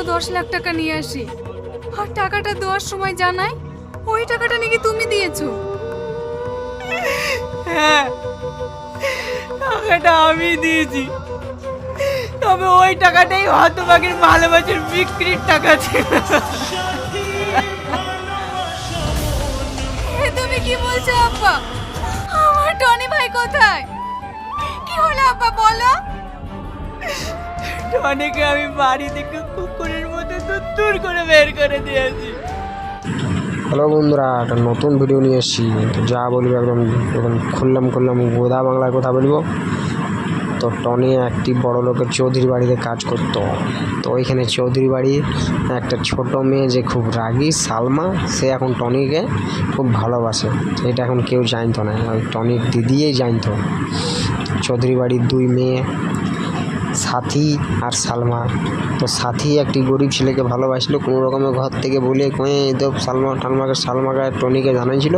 আরও দশ লাখ টাকা নিয়ে আসি। আর টাকাটা দেওয়ার সময় জানাই ওই টাকাটা নাকি তুমি দিয়েছ। হ্যাঁ টাকাটা আমি দিয়েছি। তবে ওই টাকাটাই হতভাগের ভালোবাসার বিক্রির টাকা ছিল। তুমি কি বলছো আব্বা? আমার টনি ভাই কোথায়? কি হলো আব্বা বলো? অনেকে আমি বাড়ি থেকে কুকুরের মধ্যে দূর করে বের করে দিয়েছি। হ্যালো বন্ধুরা, একটা নতুন ভিডিও নিয়ে এসেছি। তো যা বলব একদম একদম খুললাম খুললাম গোদা বাংলায় কথা বলব। তো টনি একটি বড় লোকের চৌধুরী বাড়িতে কাজ করতো। তো ওইখানে চৌধুরী বাড়ি একটা ছোট মেয়ে যে খুব রাগী, সালমা, সে এখন টনিকে খুব ভালোবাসে। এটা এখন কেউ জানতো না। ওই টনির দিদিই জানতো। চৌধুরী বাড়ির দুই মেয়ে সাথী আর সালমা। তো সাথী একটি গরিব ছেলেকে ভালোবাসলো, কোনো রকমের ঘর থেকে বলে কয়ে তো সালমা টালমাকে সালমাকে টনিকে জানাইছিল,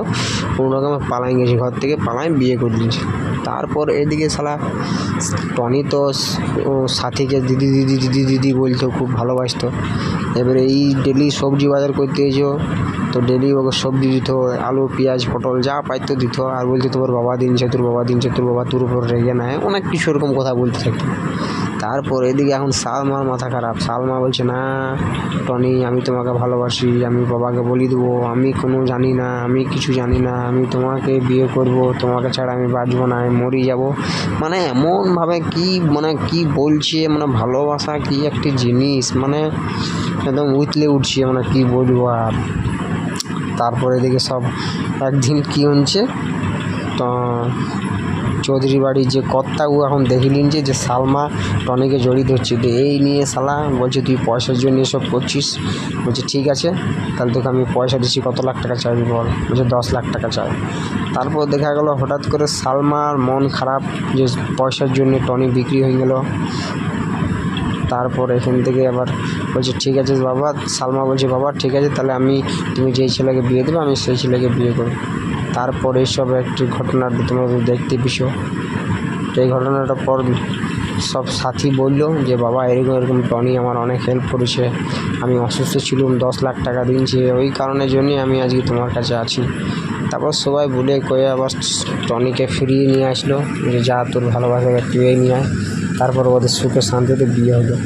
কোনো রকমে পালাই গেছে, ঘর থেকে পালাই বিয়ে করে দিয়েছে। তারপর এদিকে শালা টনি তো সাথীকে দিদি দিদি দিদি দিদি বলতো খুব ভালোবাসতো। এবারে এই ডেলি সবজি বাজার করতে এসো তো ডেলি ওকে সবজি দিত আলু, পেঁয়াজ, পটল, যা পাইতো দিত আর বলতো তোর বাবা দিনছে তোর বাবা দিনছে তোর বাবা তোর উপর রেগে নেয়। অনেক কিছু এরকম কথা বলতে থাকতো তারপর এদিকে এখন সালমার মাথা খারাপ। সালমা বলছে, না, টনি, আমি তোমাকে ভালোবাসি, আমি বাবাকে বলি দেবো। আমি কোনো জানি না, আমি কিছু জানি না। আমি তোমাকে বিয়ে করব, তোমাকে ছাড়া আমি বাঁচবো না, আমি মরি যাব। মানে এমনভাবে কি মানে কি বলছে মানে ভালোবাসা কি একটি জিনিস? মানে একদম উতলে উঠছে মানে কি বলব আর? তারপরে এদিকে সব একদিন কি হচ্ছে? তো চৌধুরী বাড়ির যে কর্তা, ও এখন দেখিলেন যে যে সালমা টনিকে জড়িত হচ্ছে তো এই নিয়ে সালা বলছে, তুই পয়সার জন্য এসব করছিস? বলছে, ঠিক আছে, তাহলে তোকে আমি পয়সা দিচ্ছি, কত লাখ টাকা চাইবি বল? বলছে, দশ লাখ টাকা চাই। তারপর দেখা গেল, হঠাৎ করে সালমার মন খারাপ, যে পয়সার জন্য টনি বিক্রি হয়ে গেল। তারপর এখান থেকে আবার বলছে, ঠিক আছে বাবা, সালমা বলছে, বাবা, ঠিক আছে, তাহলে আমি, তুমি যেই ছেলেকে বিয়ে দেবে, আমি সেই ছেলেকে বিয়ে করব। তারপর এইসব একটি ঘটনা তোমরা দেখতে পিছো তো এই ঘটনাটার পর সব সাথী বলল যে, বাবা, এরকম এরকম টনি আমার অনেক হেল্প করেছে। আমি অসুস্থ ছিলাম, দশ লাখ টাকা দিয়েছে, ওই কারণের জন্যই আমি আজকে তোমার কাছে আছি। তারপর সবাই বলে, কয়ে আবার টনিকে ফিরিয়ে নিয়ে আসলো, যে যা তোর ভালোবাসা, তুই নিয়ে আয়। তারপর ওদের সুখে শান্তিতে বিয়ে হলো।